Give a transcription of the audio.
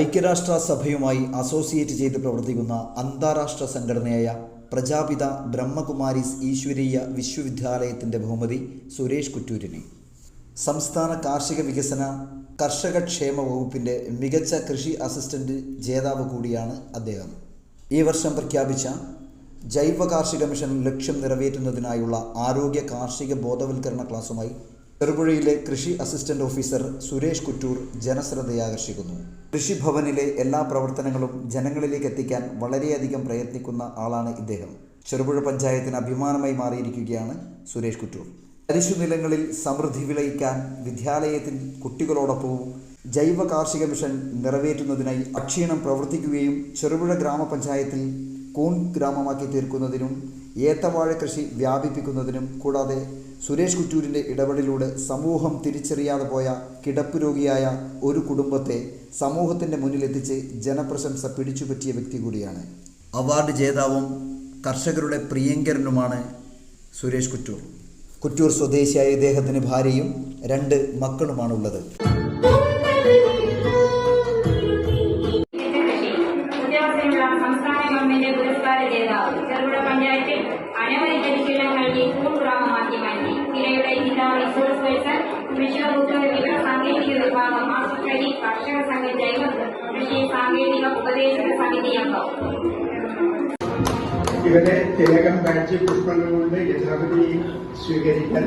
ഐക്യരാഷ്ട്ര സഭയുമായി അസോസിയേറ്റ് ചെയ്ത് പ്രവർത്തിക്കുന്ന അന്താരാഷ്ട്ര സംഘടനയായ പ്രജാപിത ബ്രഹ്മകുമാരിസ് ഈശ്വരീയ വിശ്വവിദ്യാലയത്തിന്റെ ബഹുമതി സുരേഷ് കുറ്റൂരിന്. സംസ്ഥാന കാർഷിക വികസന കർഷക ക്ഷേമ വകുപ്പിന്റെ മികച്ച കൃഷി അസിസ്റ്റന്റ് ജേതാവ് കൂടിയാണ് അദ്ദേഹം. ഈ വർഷം പ്രഖ്യാപിച്ച ജൈവ കാർഷിക മിഷൻ ലക്ഷ്യം നിറവേറ്റുന്നതിനായുള്ള ആരോഗ്യ കാർഷിക ബോധവൽക്കരണ ക്ലാസുമായി ചെറുപുഴയിലെ കൃഷി അസിസ്റ്റന്റ് ഓഫീസർ സുരേഷ് കുറ്റൂർ ജനശ്രദ്ധയാകർഷിക്കുന്നു കൃഷിഭവനിലെ എല്ലാ പ്രവർത്തനങ്ങളും ജനങ്ങളിലേക്ക് എത്തിക്കാൻ വളരെയധികം പ്രയത്നിക്കുന്ന ആളാണ് ഇദ്ദേഹം. ചെറുപുഴ പഞ്ചായത്തിന് അഭിമാനമായി മാറിയിരിക്കുകയാണ് സുരേഷ് കുറ്റൂർ. തരിശുനിലങ്ങളിൽ സമൃദ്ധി വിളയിക്കാൻ വിദ്യാലയത്തിൽ കുട്ടികളോടൊപ്പവും ജൈവ കാർഷിക മിഷൻ നിറവേറ്റുന്നതിനായി അക്ഷീണം പ്രവർത്തിക്കുകയും ചെറുപുഴ ഗ്രാമപഞ്ചായത്തിൽ കൂൺ ഗ്രാമമാക്കി തീർക്കുന്നതിനും ഏത്തവാഴ കൃഷി വ്യാപിപ്പിക്കുന്നതിനും കൂടാതെ സുരേഷ് കുറ്റൂരിന്റെ ഇടപെടലിലൂടെ സമൂഹം തിരിച്ചറിയാതെ പോയ കിടപ്പ് രോഗിയായ ഒരു കുടുംബത്തെ സമൂഹത്തിന്റെ മുന്നിലെത്തിച്ച് ജനപ്രശംസ പിടിച്ചുപറ്റിയ വ്യക്തി കൂടിയാണ്. അവാർഡ് ജേതാവും കർഷകരുടെ പ്രിയങ്കരനുമാണ് സുരേഷ് കുറ്റൂർ. കുറ്റൂർ സ്വദേശിയായ ഇദ്ദേഹത്തിന് ഭാര്യയും രണ്ട് മക്കളുമാണുള്ളത്. ഉദ്യോഗസ്ഥനുള്ള സംസ്ഥാന ഗവൺമെന്റ് പുരസ്കാര ജേതാവ് ചെറുപുഴ പഞ്ചായത്തിൽ അനവധി നൽകി സ്കൂൾ ഗ്രാമമാക്കി മാറ്റി ജില്ലയുടെ ജില്ലാ റിസോഴ്സ് പേഴ്സൺ വിവര സാങ്കേതിക വിഭാഗം ആശുപത്രി കർഷക സംഘ ജൈവ കൃഷി സാങ്കേതിക ഉപദേശക സമിതി അംഗം. ഇവരെ തിലകം കാഴ്ച പുഷ്പങ്ങൾ കൊണ്ട് യഥാവിധി സ്വീകരിക്കാൻ.